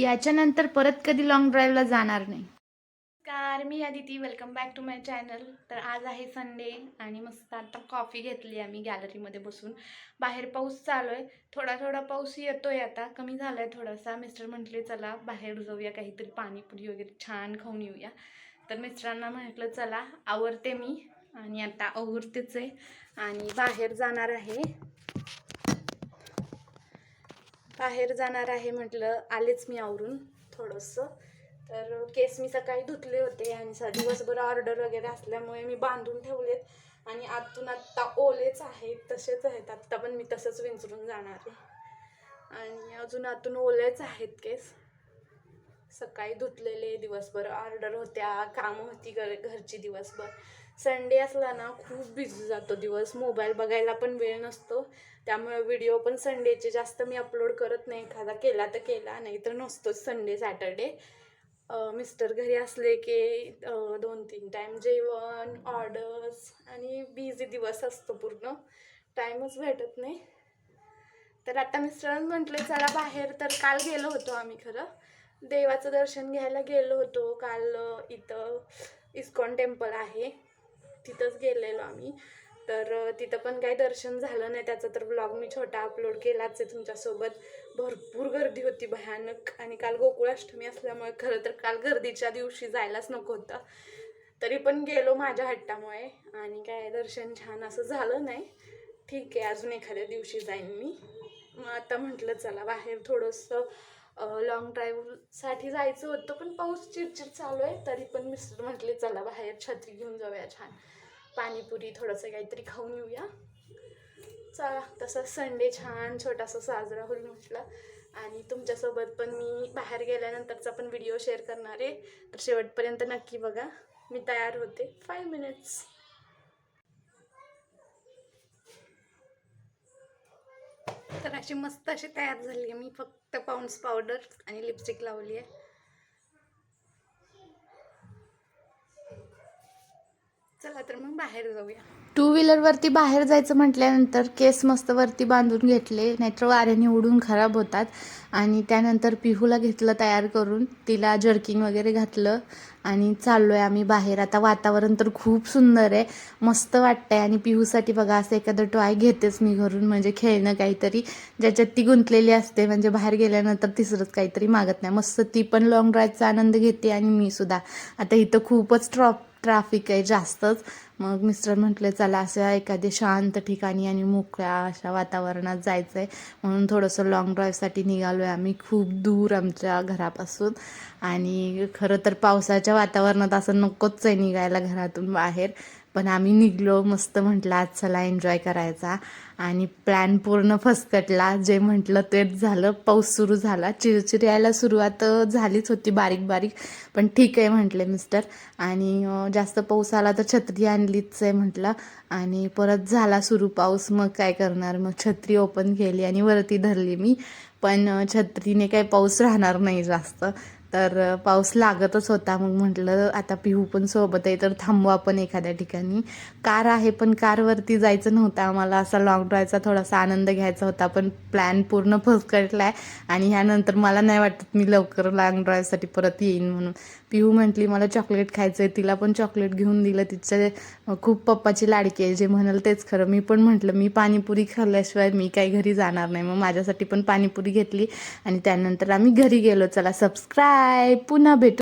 याच्यानंतर परत कधी लॉंग ड्राईव्हला जाणार नाही. Car me Aditi. Welcome back to my channel तर आज आहे संडे आणि मस्त आता कॉफी घेतली आम्ही गॅलरीमध्ये बसून. बाहेर पाऊस चालू आहे. थोडा थोडा पाऊस येतो आहे आता. कमी झाला आहे थोडासा. मिस्टर म्हटले चला बाहेर जाऊया काहीतरी पाणीपुरी वगैरे छान खाऊन येऊया. तर मिस्टरांना म्हटलं चला आवरते मी आणि आता आवरतेच आहे आणि बाहेर जाणार आहे. बाहेर जाणार आहे म्हटलं आलेच मी आवरून थोडंसं. तर केस मी सकाळी धुतले होते आणि दिवसभर ऑर्डर वगैरे असल्यामुळे मी बांधून ठेवलेत. आणि आतून आत्ता ओलेच आहेत तसेच आहेत. आत्ता पण मी तसंच विंचरून जाणार आहे. आणि अजून आतून ओलेच आहेत केस. सकाळी धुतलेले दिवसभर ऑर्डर होत्या कामं होती घर घरची दिवसभर. संडे असला ना खूप बिझी जातो दिवस. मोबाईल बघायला पण वेळ नसतो. त्यामुळे व्हिडिओ पण संडेचे जास्त मी अपलोड करत नाही. एखादा केला तर केला नाही तर नसतोच संडे सॅटर्डे मिस्टर घरी असले की दोन तीन टाईम जेवण ऑर्डर्स आणि बिझी दिवस असतो पूर्ण. टाईमच भेटत नाही. तर आता मिस्टरांनी म्हटले चला बाहेर. तर काल गेलो होतो आम्ही खरं. देवाचं दर्शन घ्यायला गेलो होतो. काल इथं इस्कॉन टेम्पल आहे. तिथंच गेलेलो आम्ही. तर तिथं पण काही दर्शन झालं नाही. त्याचा तर ब्लॉग मी छोटा अपलोड केलाच आहे तुमच्यासोबत. भरपूर गर्दी होती भयानक. आणि काल गोकुळाष्टमी असल्यामुळे खरं तर काल गर्दीच्या दिवशी जायलाच नको होतं. तरी पण गेलो माझ्या हट्टामुळे. आणि काय दर्शन छान असं झालं नाही. ठीक आहे अजून एखाद्या दिवशी जाईन मी. मग आता म्हटलं चला बाहेर थोडंसं लॉंग ड्राईव्हसाठी जायचं होतं पण पाऊस चिडचिड चालू आहे तरी पण मिस्टर म्हटले चला बाहेर छत्री घेऊन जाऊया छान. पाणीपुरी थोडंसं काहीतरी खाऊन येऊया. चला तसं संडे छान छोटासा साजरा होईल म्हटलं आणि तुमच्यासोबत पण मी बाहेर गेल्यानंतरचा पण व्हिडिओ शेअर करणार आहे. तर शेवटपर्यंत नक्की बघा. मी तयार होते. फाय मिनिट्स अशी मस्त अशी तयार झाली आहे. मी फक्त पाऊंड्स पावडर आणि लिपस्टिक लावली आहे. चला तर मग बाहेर जाऊया. टू व्हीलरवरती बाहेर जायचं म्हटल्यानंतर केस मस्त वरती बांधून घेतले नाहीतर वाऱ्याने उडून खराब होतात. आणि त्यानंतर पिहूला घेतलं तयार करून तिला जर्किंग वगैरे घातलं. आणि चाललो आहे आम्ही बाहेर. आता वातावरण तर खूप सुंदर आहे मस्त वाटतंय. आणि पिहूसाठी बघा असं एखादं टॉय घेतेच मी घरून म्हणजे खेळणं काहीतरी. ज्याच्यात ती गुंतलेली असते म्हणजे बाहेर गेल्यानंतर तिसरंच काहीतरी मागत नाही. मस्त ती पण लॉंग ड्राईव्हचा आनंद घेते आणि मी सुद्धा. आता इथं खूपच ट्रॉप ट्राफिक आहे जास्तच. मग मिस्टर म्हटले चला असं एखाद्या शांत ठिकाणी आणि मोकळ्या अशा वातावरणात जायचं आहे म्हणून थोडंसं लॉंग ड्राईव्हसाठी निघालो आहे आम्ही. खूप दूर आमच्या घरापासून. आणि खरं तर पावसाच्या वातावरणात असं नकोच आहे निघायला घरातून बाहेर. पण आम्ही निघलो मस्त म्हटलं आज चला एन्जॉय करायचा. आणि प्लॅन पूर्ण फसकटला. जे म्हटलं तेच झालं. पाऊस सुरू झाला. चिरचिर यायला सुरुवात झालीच होती बारीक बारीक. पण ठीक आहे म्हटले मिस्टर आणि जास्त पाऊस आला तर छत्री आणलीच आहे म्हटलं. आणि परत झाला सुरू पाऊस. मग काय करणार? मग छत्री ओपन केली आणि वरती धरली मी. पण छत्रीने काही पाऊस राहणार नाही जास्त. तर पाऊस लागतच होता. मग म्हटलं आता पिहू पण सोबत आहे तर थांबू आपण एखाद्या ठिकाणी. कार आहे पण कारवरती जायचं नव्हतं आम्हाला. असा लॉंग ड्राईव्हचा थोडासा आनंद घ्यायचा होता पण प्लॅन पूर्ण फसकटला आहे आणि ह्यानंतर मला नाही वाटत मी लवकर लॉंग ड्राईव्हसाठी परत येईन म्हणून. पिहू म्हटली मला चॉकलेट खायचं आहे तिला पण चॉकलेट घेऊन दिलं. तिचं खूप पप्पाची लाडकी आहे. जे म्हणाल तेच खरं. मी पण म्हटलं मी पाणीपुरी खाल्ल्याशिवाय मी काही घरी जाणार नाही. मग माझ्यासाठी पण पाणीपुरी घेतली आणि त्यानंतर आम्ही घरी गेलो. चला सबस्क्राईब पुन्हा भेटू.